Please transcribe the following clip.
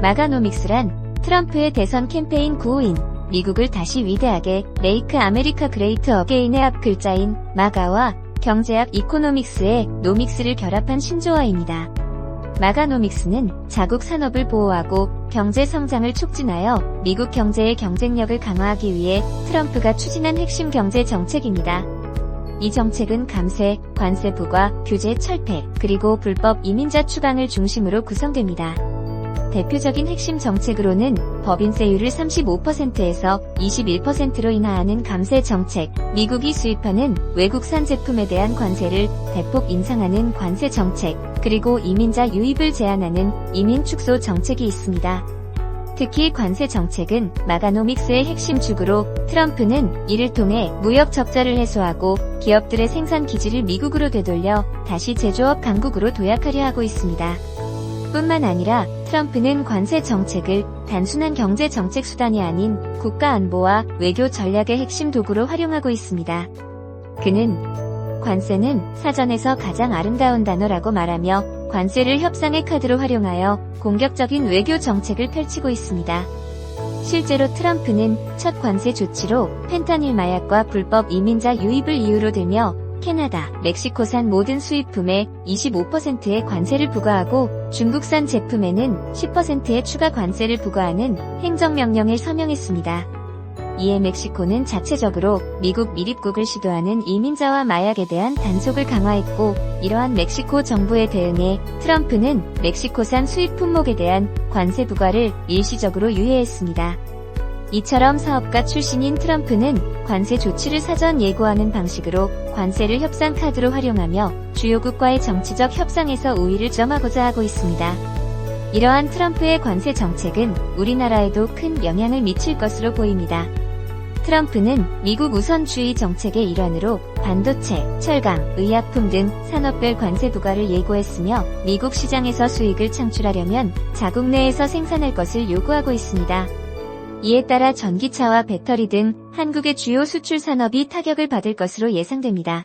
마가노믹스란 트럼프의 대선 캠페인 구호인 미국을 다시 위대하게 레이크 아메리카 그레이트 어게인의 앞 글자인 마가와 경제학 이코노믹스의 노믹스를 결합한 신조어입니다. 마가노믹스는 자국 산업을 보호하고 경제 성장을 촉진하여 미국 경제의 경쟁력을 강화하기 위해 트럼프가 추진한 핵심 경제 정책입니다. 이 정책은 감세, 관세 부과, 규제 철폐, 그리고 불법 이민자 추방을 중심으로 구성됩니다. 대표적인 핵심 정책으로는 법인세율을 35%에서 21%로 인하하는 감세 정책, 미국이 수입하는 외국산 제품에 대한 관세를 대폭 인상하는 관세 정책, 그리고 이민자 유입을 제한하는 이민 축소 정책이 있습니다. 특히 관세 정책은 마가노믹스의 핵심 축으로 트럼프는 이를 통해 무역 적자를 해소하고 기업들의 생산 기지를 미국으로 되돌려 다시 제조업 강국으로 도약하려 하고 있습니다. 뿐만 아니라 트럼프는 관세 정책을 단순한 경제 정책 수단이 아닌 국가 안보와 외교 전략의 핵심 도구로 활용하고 있습니다. 그는 관세는 사전에서 가장 아름다운 단어라고 말하며 관세를 협상의 카드로 활용하여 공격적인 외교 정책을 펼치고 있습니다. 실제로 트럼프는 첫 관세 조치로 펜타닐 마약과 불법 이민자 유입을 이유로 들며 캐나다, 멕시코산 모든 수입품에 25%의 관세를 부과하고 중국산 제품에는 10%의 추가 관세를 부과하는 행정명령을 서명했습니다. 이에 멕시코는 자체적으로 미국 밀입국을 시도하는 이민자와 마약에 대한 단속을 강화했고 이러한 멕시코 정부에 대응해 트럼프는 멕시코산 수입 품목에 대한 관세 부과를 일시적으로 유예했습니다. 이처럼 사업가 출신인 트럼프는 관세 조치를 사전 예고하는 방식으로 관세를 협상 카드로 활용하며 주요국과의 정치적 협상에서 우위를 점하고자 하고 있습니다. 이러한 트럼프의 관세 정책은 우리나라에도 큰 영향을 미칠 것으로 보입니다. 트럼프는 미국 우선주의 정책의 일환으로 반도체, 철강, 의약품 등 산업별 관세 부과를 예고했으며 미국 시장에서 수익을 창출하려면 자국 내에서 생산할 것을 요구하고 있습니다. 이에 따라 전기차와 배터리 등 한국의 주요 수출 산업이 타격을 받을 것으로 예상됩니다.